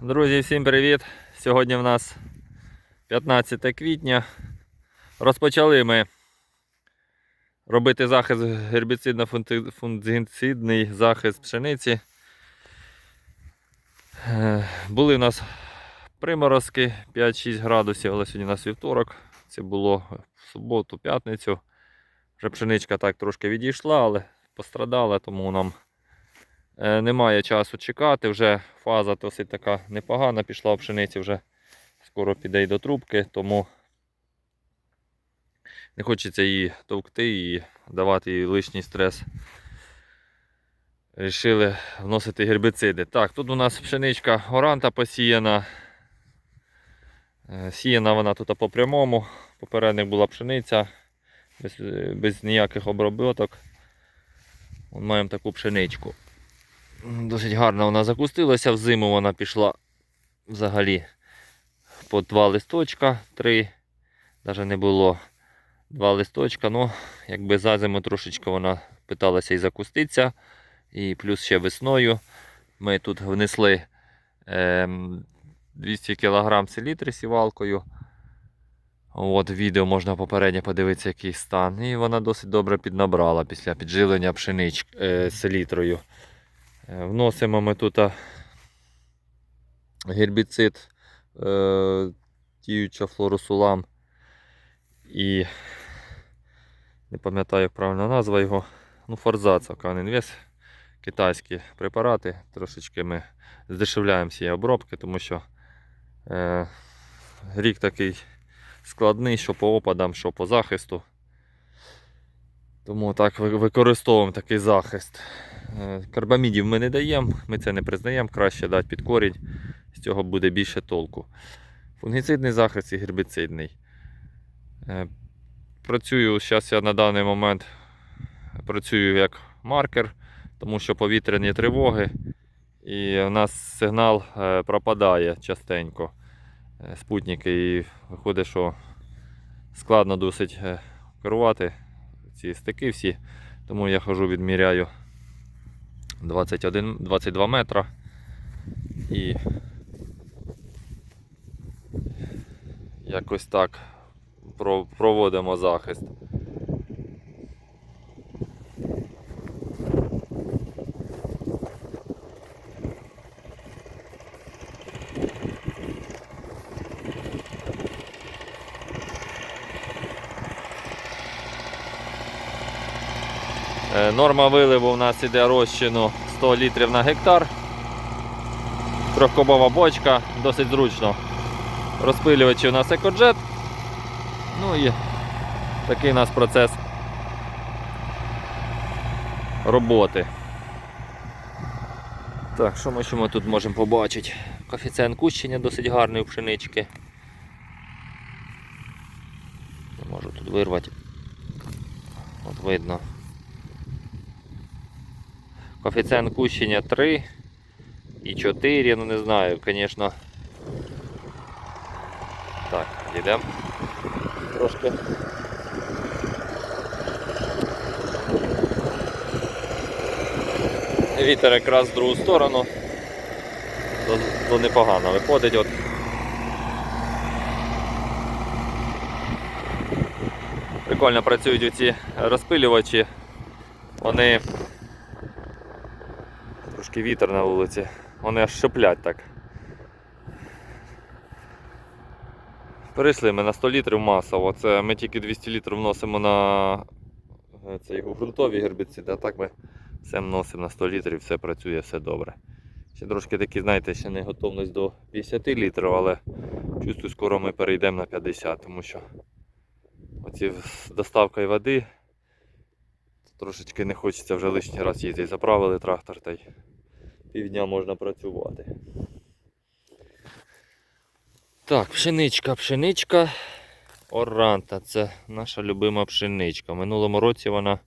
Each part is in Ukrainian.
Друзі, всім привіт! Сьогодні в нас 15 квітня. Розпочали ми робити захист гербіцидно-фунгіцидний захист пшениці. Е, Були в нас приморозки 5-6 градусів, але сьогодні у нас вівторок. Це було в суботу, п'ятницю. Вже пшеничка так трошки відійшла, але пострадала, тому нам Немає часу чекати, вже фаза досить така непогана, пішла в пшениці, вже скоро піде й до трубки, тому не хочеться її товкти і давати їй лишній стрес. Рішили вносити гербіциди. Так, тут у нас пшеничка оранта посіяна. Е, Сіяна вона тут по прямому. Попередник була пшениця без, без ніяких обробіток. Маємо таку пшеничку. Досить гарно вона закустилася, взиму вона пішла взагалі по два листочка, три, навіть не було два листочка, ну якби за зиму трошечки вона питалася і закуститися. І плюс ще весною ми тут внесли ем, 200 кг селітри сівалкою. От відео можна попередньо подивитися, який стан. І вона досить добре піднабрала після підживлення пшенич е, селітрою. Е, Вносимо ми тут гербіцид е, діюча флоросулам і не пам'ятаю як правильна назва його. Ну, форзаца, Канінвес. Китайські препарати. Трошечки ми здешевляємо ці обробки, тому що е, рік такий складний, що по опадам, що по захисту. Тому так використовуємо такий захист. Е, Карбамідів ми не даємо, ми це не признаємо, краще дати під корінь, з цього буде більше толку. Фунгіцидний захист і гербіцидний. Е, Працюю зараз я на даний момент працюю як маркер, тому що повітряні тривоги, і у нас сигнал е, пропадає частенько. Спутники, і виходить, що складно досить керувати ці стики всі. Тому я хожу, відміряю 21, 22 метра і якось так проводимо захист. Норма виливу у нас іде розчину 100 літрів на гектар. Трьохкобова бочка, досить зручно. Розпилювачі у нас екоджет. Ну і такий у нас процес роботи. Так, що ми, що ми тут можемо побачити? Коефіцієнт кущення досить гарний у пшенички. Не можу тут вирвати. От видно. Коефіцієнт кущення 3 і 4, ну не знаю, звісно. Так, йдемо. Трошки. Вітер якраз в другу сторону. То, то непогано виходить. От. Прикольно працюють оці розпилювачі. Вони Трошки вітер на вулиці. Вони аж шиплять так. Перейшли ми на 100 літрів масово. Це ми тільки 200 літрів вносимо на е, цей ґрунтові гербіциди, а так ми все вносимо на 100 літрів, все працює, все добре. Ще трошки такі, знаєте, ще не готовність до 50 літрів, але чувствую, скоро ми перейдемо на 50, тому що оці з доставкою води трошечки не хочеться вже лишній раз їздити. Заправили трактор та й півдня можна працювати. Так, пшеничка, пшеничка. Оранта, це наша любима пшеничка. В минулому році вона,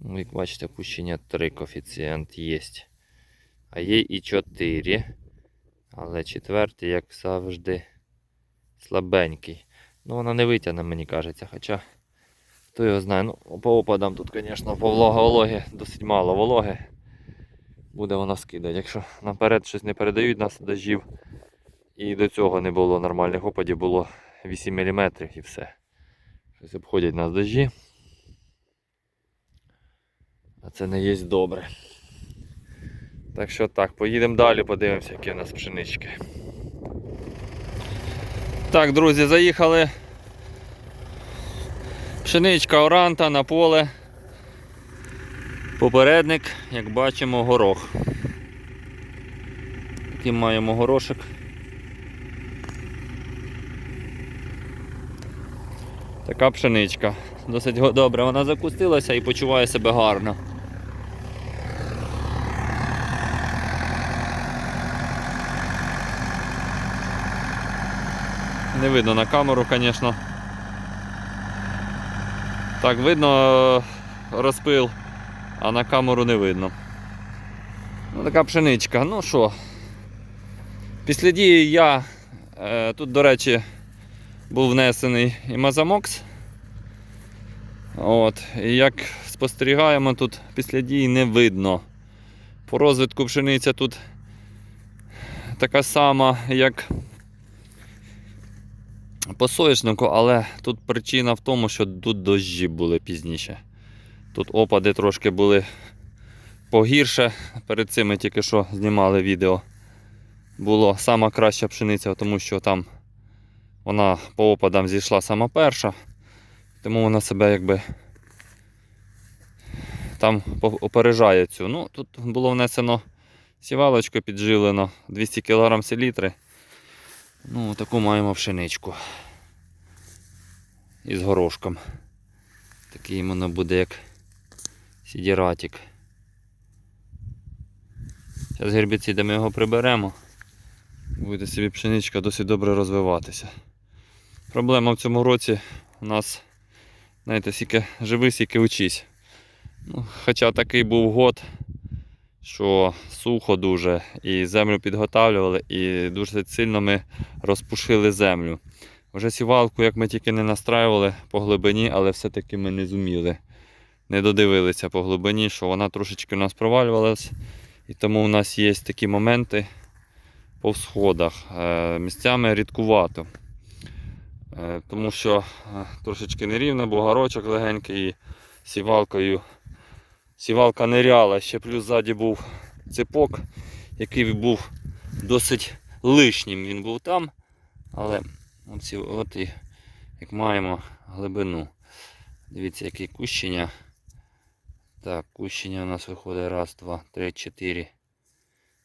ну, як бачите, пущення 3 коефіцієнт є. А є і 4. Але четвертий, як завжди, слабенький. Ну, вона не витягне, мені кажеться. Хоча, хто його знає. Ну, по опадам тут, звісно, по вологи досить мало вологи. Буде вона скидати. Якщо наперед щось не передають нас дождів, і до цього не було нормальних опадів, було 8 мм і все. Щось обходять нас дожді. А це не є добре. Так що так, поїдемо далі, подивимося, які у нас пшенички. Так, друзі, заїхали. Пшеничка оранта на поле. Попередник, як бачимо, горох. Такий маємо горошок. Така пшеничка. Досить добре, вона закустилася і почуває себе гарно. Не видно на камеру, звісно. Так, видно е, розпил, а на камеру не видно. Ну, така пшеничка. Ну що, після дії я е, тут, до речі, був внесений і мазамокс. От, і як спостерігаємо, тут після дії не видно. По розвитку пшениця тут така сама, як по соняшнику, але тут причина в тому, що тут дощі були пізніше. Тут опади трошки були погірше. Перед цим ми тільки що знімали відео. Було сама краща пшениця, тому що там вона по опадам зійшла сама перша, тому вона себе якби там опережає цю. Ну, тут було внесено сівалочку підживлено 200 кг селітри. Ну, таку маємо пшеничку. Із горошком. Такий воно буде як сідіратик. Зараз гербіцидами його приберемо. Буде собі пшеничка досить добре розвиватися. Проблема в цьому році у нас, знаєте, скільки живи, скільки учись. Ну, хоча такий був год, що сухо дуже, і землю підготавлювали, і дуже сильно ми розпушили землю. Вже сівалку, як ми тільки не настраювали по глибині, але все-таки ми не зуміли. Не додивилися по глибині, що вона трошечки у нас провалювалась. І тому у нас є такі моменти по всходах. Е, Місцями рідкувато. Е, Тому що е, трошечки нерівно, бугорочок легенький і сівалкою. Сівалка ниряла, ще плюс ззаді був ципок, який був досить лишнім. Він був там, але оці, от і як маємо глибину. Дивіться, які кущення. Так, кущення у нас виходить раз, два, три, чотири.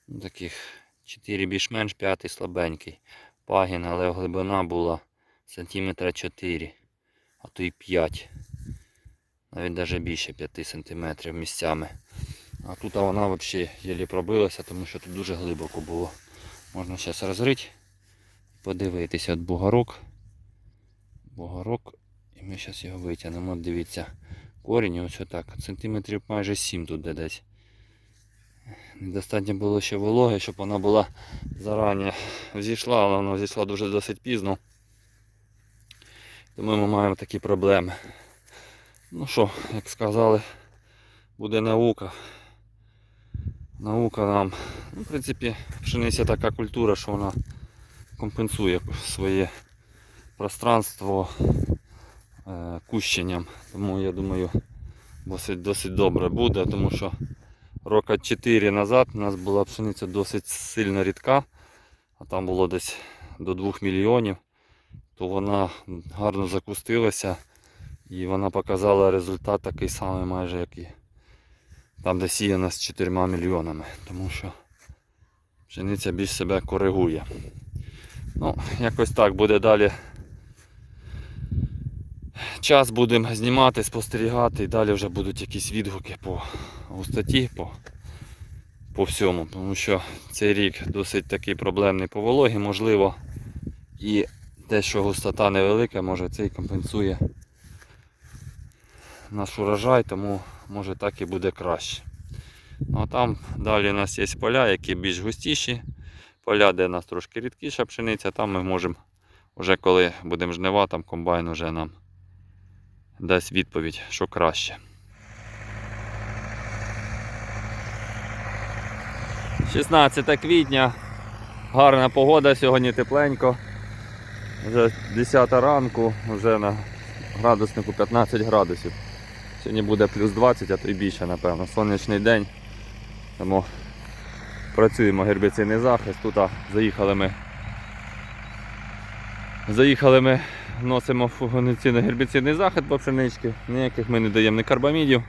Ну, таких чотири більш-менш, п'ятий слабенький. Пагін, але глибина була сантиметра 4, а то й 5. Навіть навіть більше 5 сантиметрів місцями. А тут вона взагалі єлі пробилася, тому що тут дуже глибоко було. Можна зараз розрити, подивитися от бугорок. Бугорок. І ми зараз його витягнемо. Дивіться. Корінь ось отак. Сантиметрів майже 7 тут де десь. Недостатньо було ще вологи, щоб вона була зарані взійшла, але вона взійшла дуже досить пізно. Тому ми маємо такі проблеми. Ну що, як сказали, буде наука. Наука нам. Ну, в принципі, пшениця така культура, що вона компенсує своє пространство кущенням. Тому я думаю, досить, досить добре буде, тому що рока 4 назад у нас була пшениця досить сильно рідка, а там було десь до 2 мільйонів, то вона гарно закустилася і вона показала результат такий самий майже як і там, де сіяна з 4 мільйонами. Тому що пшениця більш себе коригує. Ну, якось так буде далі. Час будемо знімати, спостерігати і далі вже будуть якісь відгуки по густоті, по, по всьому. Тому що цей рік досить такий проблемний по вологі, можливо. І те, що густота невелика, може це і компенсує наш урожай, тому може так і буде краще. Ну а там далі у нас є поля, які більш густіші. Поля, де у нас трошки рідкіша пшениця, там ми можемо, вже коли будемо жнива, там комбайн вже нам дасть відповідь, що краще. 16 квітня. Гарна погода сьогодні тепленько. Вже 10 ранку, вже на градуснику 15 градусів. Сьогодні буде плюс 20, а то й більше, напевно. Сонячний день. Тому працюємо гербіцидний захист. Тут заїхали ми. Заїхали ми, вносимо фунгіцидний гербіцидний захист по пшеничці. Ніяких ми не даємо ні карбамідів.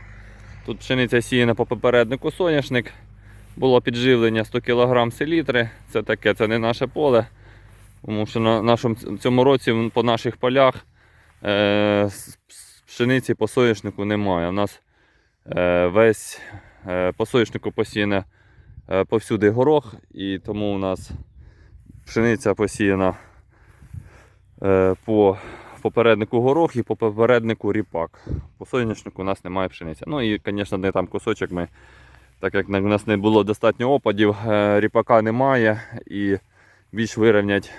Тут пшениця сіяна по попереднику соняшник. Було підживлення 100 кг селітри. Це таке, це не наше поле. Тому що на нашому цьому році по наших полях е, пшениці по соняшнику немає. У нас е, весь е, по соняшнику посіяне е, повсюди горох, і тому у нас пшениця посіяна по попереднику горох і по попереднику ріпак. По соняшнику у нас немає пшениці. Ну і, звісно, не там кусочок ми, так як в нас не було достатньо опадів, е, ріпака немає і більш вирівнять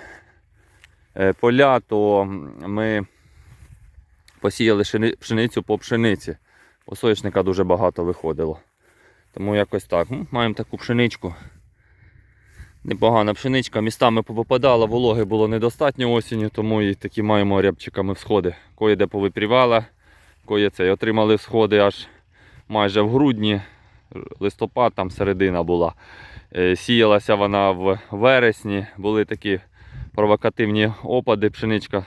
е, поля, то ми посіяли пшеницю по пшениці. По соняшника дуже багато виходило. Тому якось так. Маємо таку пшеничку. Непогана пшеничка, містами попадала, вологи було недостатньо осінню, тому і такі маємо рябчиками всходи. Кої де повипрівала, кої цей. Отримали всходи аж майже в грудні, листопад, там середина була. Е, Сіялася вона в вересні, були такі провокативні опади, пшеничка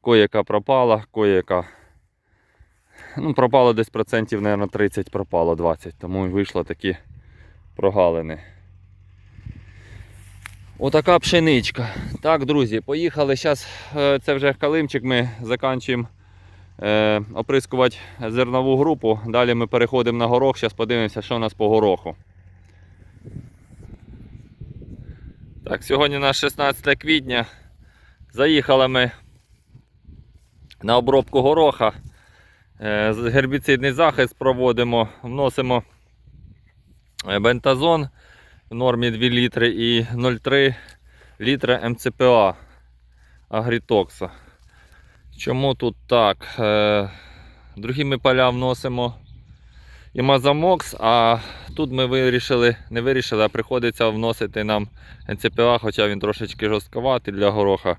кое-яка пропала, кое-яка. Ну, пропало десь процентів, мабуть, 30 пропало 20, тому і вийшло такі прогалини. Отака пшеничка. Так, друзі, поїхали. Зараз це вже калимчик, ми закінчуємо е, оприскувати зернову групу. Далі ми переходимо на горох, зараз подивимося, що у нас по гороху. Так, сьогодні у нас 16 квітня. Заїхали ми на обробку гороха. Е, Гербіцидний захист проводимо, вносимо е, бентазон нормі 2 літри і 0,3 літра МЦПА Агрітокса. Чому тут так? Е, Другі ми поля вносимо імазамокс, а тут ми вирішили, не вирішили, а приходиться вносити нам НЦПА, хоча він трошечки жорстковатий для гороха.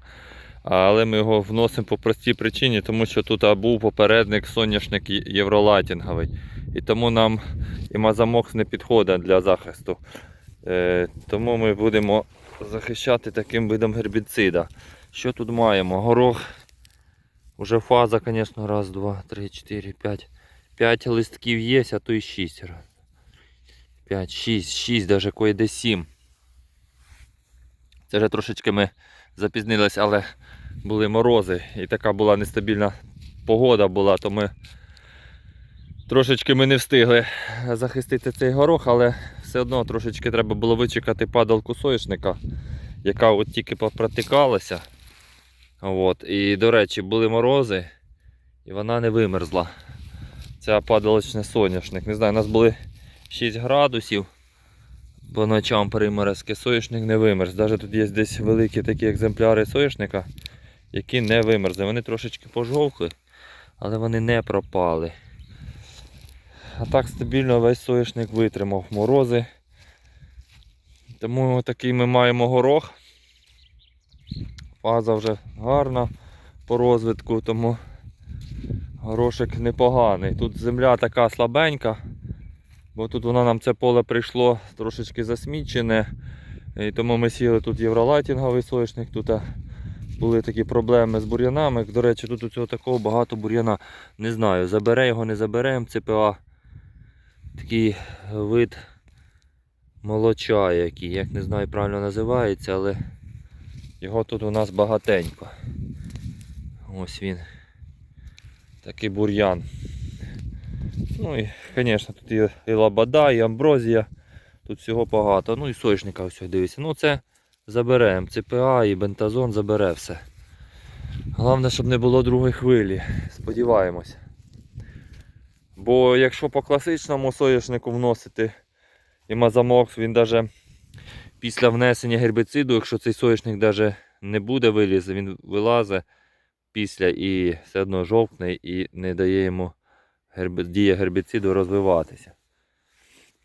Але ми його вносимо по простій причині, тому що тут був попередник соняшник є- євролайтінговий. І тому нам імазамокс не підходить для захисту. Е, тому ми будемо захищати таким видом гербіцида. Що тут маємо? Горох. Уже фаза, звісно, раз, два, три, чотири, п'ять. П'ять листків є, а то й шість. П'ять, шість, шість, навіть кое-де сім. Це вже трошечки ми запізнились, але були морози і така була нестабільна погода була, то ми трошечки ми не встигли захистити цей горох, але все одно трошечки треба було вичекати падалку соняшника, яка от тільки попротикалася. От. І, до речі, були морози, і вона не вимерзла. Ця падалочний соняшник. Не знаю, у нас були 6 градусів. По ночам приморозки, соняшник не вимерз. Навіть тут є десь великі такі екземпляри соняшника, які не вимерзли. Вони трошечки пожовкли, але вони не пропали. А так стабільно весь соняшник витримав морози. Тому такий ми маємо горох. Фаза вже гарна по розвитку, тому горошик непоганий. Тут земля така слабенька, бо тут воно нам це поле прийшло трошечки засмічене. І тому ми сіли тут євролайтінговий соняшник, тут були такі проблеми з бур'янами. До речі, тут у цього такого багато бур'яна. Не знаю, забере його, не заберемо. ЦПА такий вид молоча, який, як не знаю правильно називається, але його тут у нас багатенько. Ось він. Такий бур'ян. Ну і, звісно, тут і, і лабада, і амброзія. Тут всього багато. Ну і соняшника ось дивіться. Ну це заберемо. ЦПА і бентазон забере все. Головне, щоб не було другої хвилі. Сподіваємось. Бо якщо по класичному соняшнику вносити імазамокс, він навіть після внесення гербіциду, якщо цей соняшник навіть не буде вилізти, він вилазить після і все одно жовтне і не дає йому гербі... дія гербіциду розвиватися.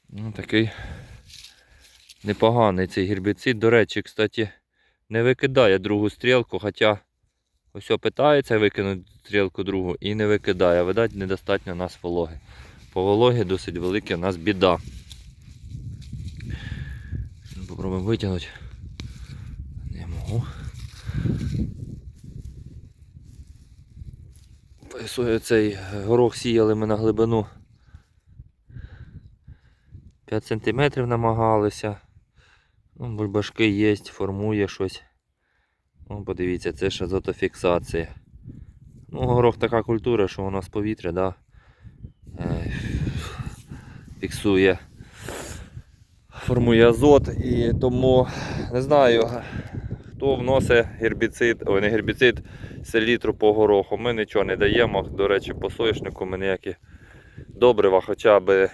Ну, такий Непоганий цей гербіцид. До речі, кстати, не викидає другу стрілку, хоча ось питається викинути стрілку другу і не викидає. Видать, недостатньо у нас вологи. По вологі досить велика у нас біда. Попробуємо витягнути. Не можу. Цей горох сіяли ми на глибину 5 см намагалися. Ну, бульбашки є, формує щось. Ну, подивіться, це ж азотофіксація. Ну, горох така культура, що воно з повітря, да, е, фіксує, формує азот і тому не знаю, хто вносить гербіцид, ой, не гербіцид, селітру по гороху. Ми нічого не даємо. До речі, по соняшнику ми ніякі добрива, хоча б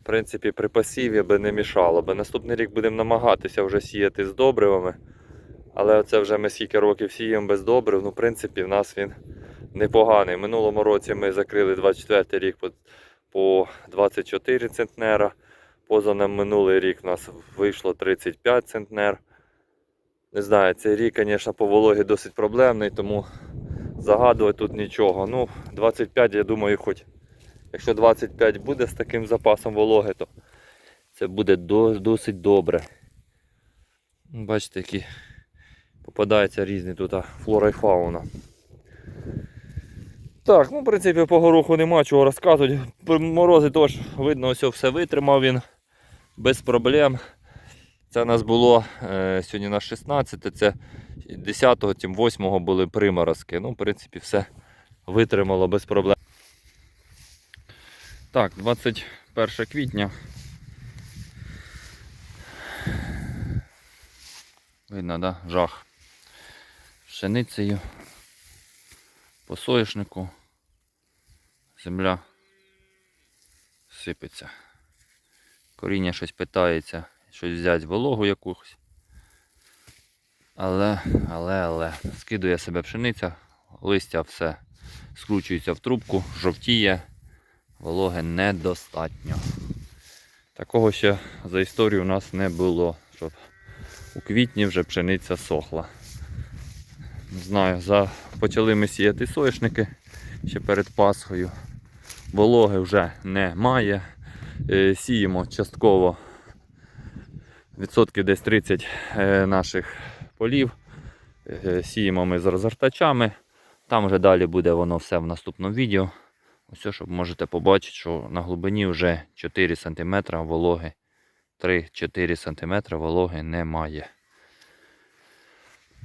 в принципі, при посіві би не мішало. Би наступний рік будемо намагатися вже сіяти з добривами. Але це вже ми скільки років сіємо без добрив. Ну, в принципі, в нас він непоганий. Минулому році ми закрили 24 рік по, по 24 центнера. Поза нам минулий рік у нас вийшло 35 центнер. Не знаю, цей рік, звісно, по вологі досить проблемний, тому загадувати тут нічого. Ну, 25, я думаю, хоч Якщо 25 буде з таким запасом вологи, то це буде досить добре. Бачите, які попадаються різні тут флора і фауна. Так, ну в принципі по гороху нема чого розказувати. Морози теж видно, ось все витримав він без проблем. Це у нас було е, сьогодні на 16, це 10-го, тим 8-го були приморозки. Ну, в принципі, все витримало без проблем. Так, 21 квітня. Видно, да? Жах. Пшеницею. По соняшнику. Земля сипеться. Коріння щось питається, щось взяти вологу якусь. Але, але, але, скидує себе пшениця, листя все скручується в трубку, жовтіє вологи недостатньо. Такого ще за історію у нас не було, щоб у квітні вже пшениця сохла. Не знаю, за... почали ми сіяти соняшники ще перед Пасхою. Вологи вже немає. Е, Сіємо частково відсотків десь 30 е, наших полів. Е, Сіємо ми з розгортачами. Там вже далі буде воно все в наступному відео. Ось, щоб можете побачити, що на глибині вже 4 см вологи. 3-4 см вологи немає.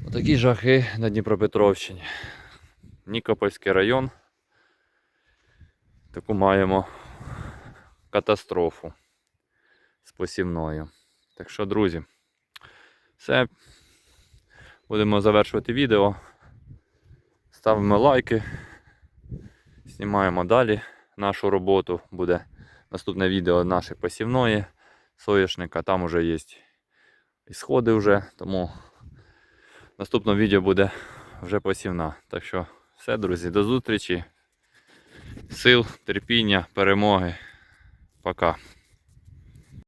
Отакі жахи на Дніпропетровщині. Нікопольський район. Таку маємо катастрофу з посівною. Так що, друзі, все. Будемо завершувати відео. Ставимо лайки. Знімаємо далі нашу роботу. Буде наступне відео нашої посівної соняшника. Там вже є і сходи вже, тому наступне відео буде вже посівна. Так що все, друзі, до зустрічі. Сил, терпіння, перемоги. Пока.